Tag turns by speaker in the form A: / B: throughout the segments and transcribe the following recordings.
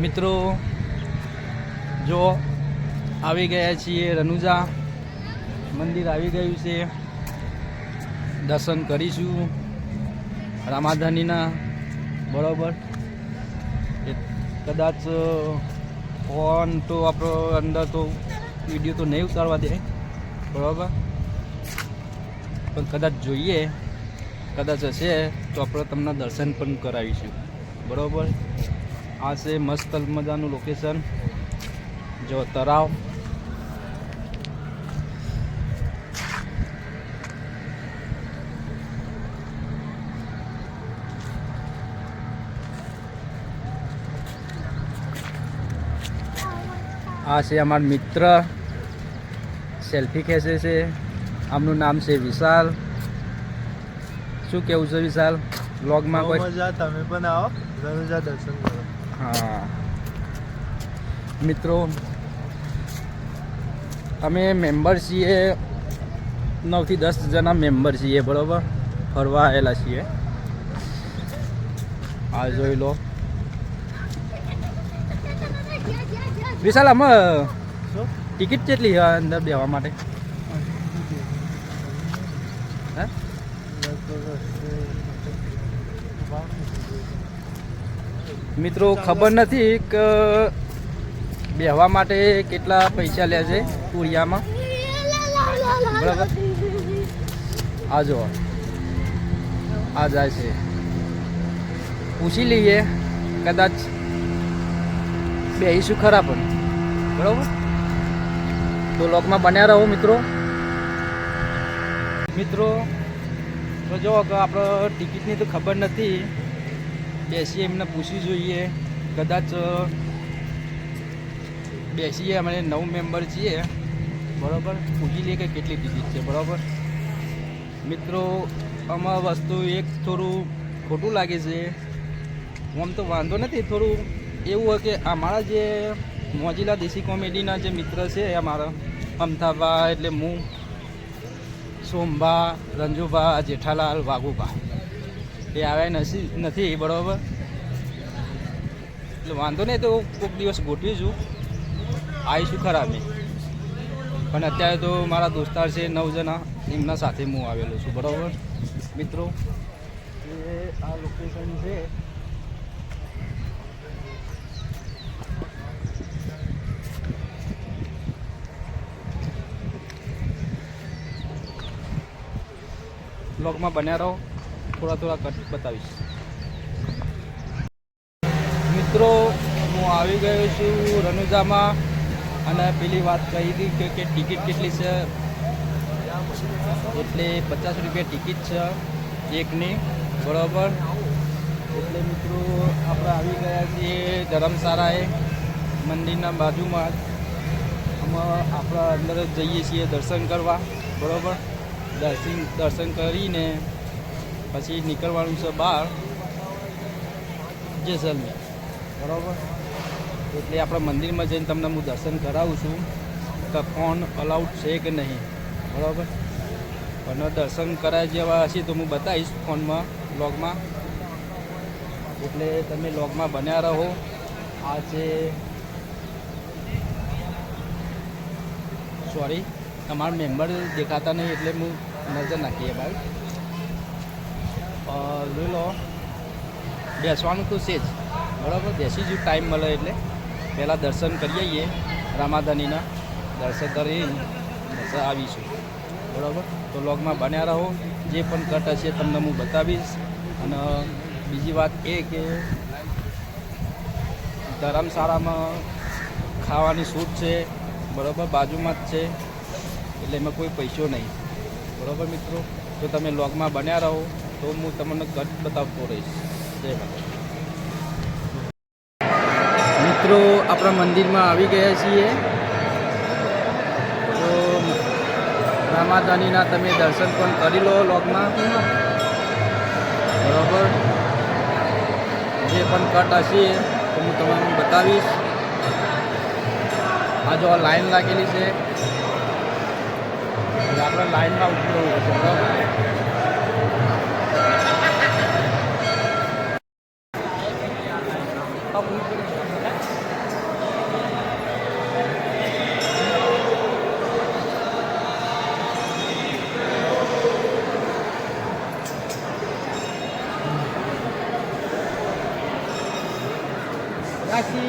A: મિત્રો, જો આવી ગયા છીએ રનુજા. મંદિર આવી ગયું છે. દર્શન કરીશું. રામાધાનીના, બરાબર. કદાચ ફોન તો આપણો અંદર તો વીડિયો તો નહીં ઉતારવા દે. બરાબર. પણ કદાચ જોઈએ. કદાચ હશે તો આપણે તમને દર્શન પણ કરાવીશું. બરોબર. આ છે મસ્ત મજાનું લોકેશન જો તળાવ આ છે અમારા મિત્ર. સેલ્ફી ખેંચે છે. આમનું નામ છે વિશાલ. શું કેવું છે વિશાલ?
B: બ્લોગમાં
A: કોઈ
B: મજા તમે પણ આવો. દર્શન કરો.
A: હા. મિત્રો અમે મેમ્બર છીએ નવથી દસ જણા મેમ્બર છીએ બરાબર? ફરવા આવેલા છીએ. આ જોઈ લો. વિશાલ આમાં ટિકિટ કેટલી અંદર દેવા માટે? હે મિત્રો, ખબર નથી કે બેહવા માટે કેટલા પૈસા લે છે પુરિયામાં? બરાબર? આ જો આ જાય છે. પૂછી લઈએ. કદાચ બેહીશું ખરા પણ. બરાબર? તો લોકમાં બન્યા રહો, મિત્રો. મિત્રો, તો જો કે આપણે ટિકિટની તો ખબર નથી. બેસીએ એમને પૂછી જોઈએ. કદાચ બેસીએ અમે નવ મેમ્બર છીએ. બરાબર? પૂછી લઈએ કે કેટલી ટિકિટ છે, બરાબર? મિત્રો, આમાં વસ્તુ એક થોડું ખોટું લાગે છે. આમ તો વાંધો નથી, થોડું એવું હોય કે અમારા જે મોજીલા દેશી કોમેડીના જે મિત્ર છે અમારા અમથાભા એટલે હું સોમભા રંજુભા, જેઠાલાલ, વાઘુભા. એ આવ્યા નથી નથી, બરાબર? એટલે વાંધો નહીં, તો કોઈક દિવસ ગોઠવીશું આવીશું ખરા અમે પણ અત્યારે તો મારા દોસ્તાર છે, નવ જણા. એમના સાથે હું આવેલો છું, બરાબર? મિત્રો, એ આ લોકેશન છે. બ્લોગમાં બન્યા રહો. થોડા થોડા કટ બતાવીશ. મિત્રો, હું આવી ગયો છું રનુજામાં અને પેલી વાત કહી હતી કે ટિકિટ કેટલી છે? એટલે પચાસ રૂપિયા ટિકિટ છે એકની, બરાબર? એટલે મિત્રો, આપણે આવી ગયા છીએ ધર્મશાળાએ, મંદિરના બાજુમાં આમાં આપણે અંદર જઈએ છીએ દર્શન કરવા, બરાબર? દર્શન દર્શન કરીને પછી નીકળવાનું છે બહાર, જેસલમેર. બરાબર? એટલે આપણે મંદિરમાં જઈને તમને હું દર્શન કરાવું છું કે ફોન અલાઉડ છે કે નહીં. બરાબર? અને દર્શન કરાય જેવા હશે તો હું બતાવીશ ફોનમાં લોગમાં એટલે તમે લોગમાં બન્યા રહો. આ છે સોરી તમારા મેમ્બર દેખાતા નહીં એટલે હું નજર નાખીએ બાર જોઈ લો. બેસવાનું તો છે જ. બરાબર? બેસી જ ટાઈમ મળે એટલે. પહેલાં દર્શન કરી આવીએ રામાધાનીના દર્શન કરી પછી આવીશું. બરાબર? તો લોગમાં બન્યા રહો. જે પણ કટ હશે તમને હું બતાવીશ. અને બીજી વાત એ કે ધર્મશાળામાં ખાવાની છૂટ છે. બરાબર? બાજુમાં જ છે. એટલે એમાં કોઈ પૈસો નહીં. બરાબર મિત્રો? તો તમે લોગમાં બન્યા રહો. તો હું તમને કટ બતાવતો રહીશ. જય માતા મિત્રો, આપણા મંદિરમાં આવી ગયા છીએ. તો રામાધાનીના તમે દર્શન પણ કરી લો લોગમાં. બરાબર? જે પણ કટ હશે, તો હું તમને બતાવીશ. આ જો લાઈન લાગેલી છે. આપણે લાઈનમાં ઉભું રહેવું aquí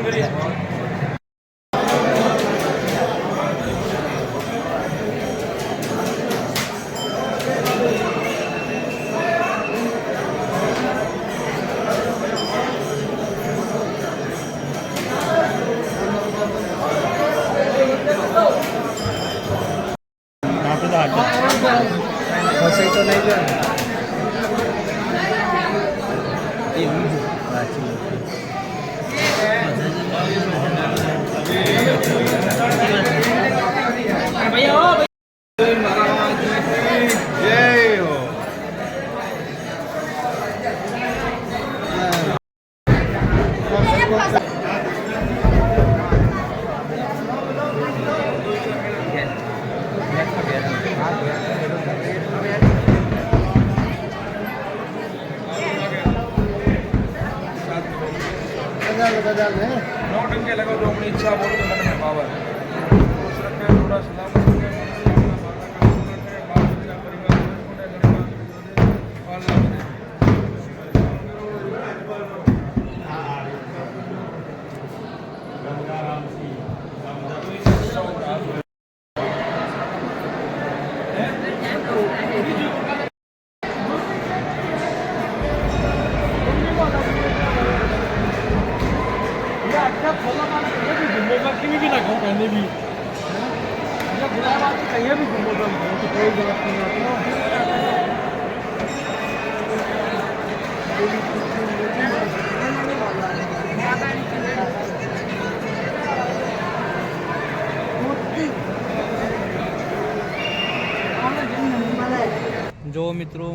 A: આપણે
B: लगातार लगातार है
C: नौ टंके लगा तो अपनी इच्छा बोलो तो मन में पावर थोड़ा सलाम परिवार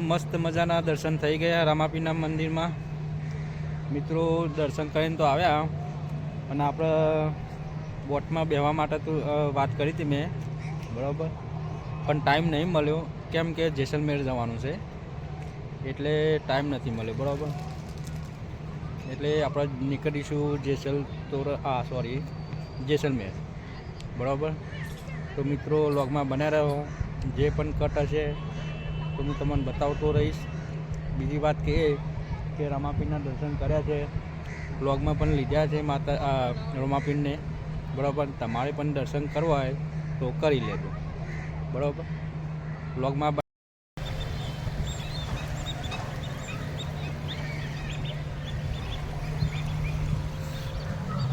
A: મસ્ત મજાના દર્શન થઈ ગયા રામાપીના મંદિરમાં. મિત્રો, દર્શન કરીને તો આવ્યા. અને આપણે બોટમાં બેહવા માટે તો વાત કરી હતી મેં. બરાબર? પણ ટાઈમ નહીં મળ્યો. કેમ કે જેસલમેર જવાનું છે. એટલે ટાઈમ નથી મળ્યો, બરાબર? એટલે આપણે નીકળીશું જેસલ તોર, આ સોરી જેસલમેર. બરાબર? તો મિત્રો લોગમાં બન્યા રહો. જે પણ કટ હશે તો હું તમને બતાવતો રહીશ. બીજી વાત કે એ કે રમાપીરના દર્શન કર્યા છે. બ્લોગમાં પણ લીધા છે માતા રમાપીંડને બરાબર? તમારે પણ દર્શન કરવા હોય તો કરી લેજો. બરાબર? બ્લોગમાં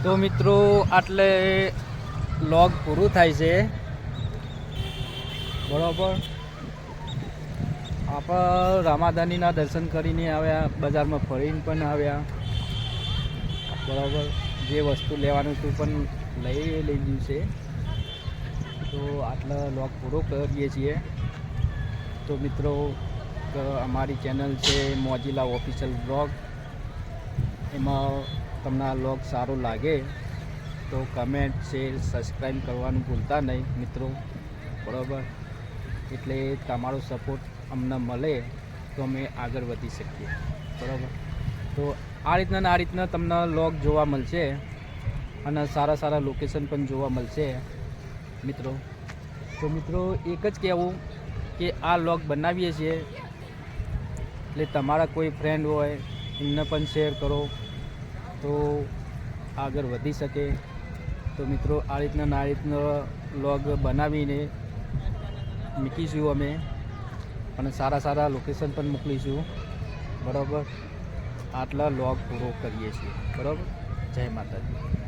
A: તો મિત્રો, આટલે લોગ પૂરું થાય છે. બરાબર? આપણે રામાદાનીના દર્શન કરીને આવ્યા, બજારમાં ફરીને પણ આવ્યા. બરાબર, જે વસ્તુ લેવાનું હતું પણ લઈ લીધું છે. તો આટલા લોગ પૂરો કરીએ છીએ. તો મિત્રો અમારી ચેનલ છે મોજીલા ઓફિશિયલ બ્લોગ. એમાં તમને આ લોગ સારો લાગે તો કમેન્ટ શેર સબસ્ક્રાઈબ કરવાનું ભૂલતા નહીં મિત્રો. બરાબર. એટલે તમારો સપોર્ટ અમને મળે તો અમે આગળ વધી શકીએ. બરાબર? તો આ રીતના આ રીતના તમને લોગ જોવા મળશે અને સારા સારા લોકેશન પણ જોવા મળશે, મિત્રો. તો મિત્રો, એક જ કહેવું કે આ લોગ બનાવીએ છીએ એટલે તમારા કોઈ ફ્રેન્ડ હોય, એમને પણ શેર કરો તો આગળ વધી શકે. તો મિત્રો, આ રીતના આ રીતના લોગ બનાવીને મૂકીશું અમે. અને સારા સારા લોકેશન પણ મોકલીશું. બરાબર? આટલા લોગ પૂરો કરીએ છીએ. બરાબર? જય માતાજી.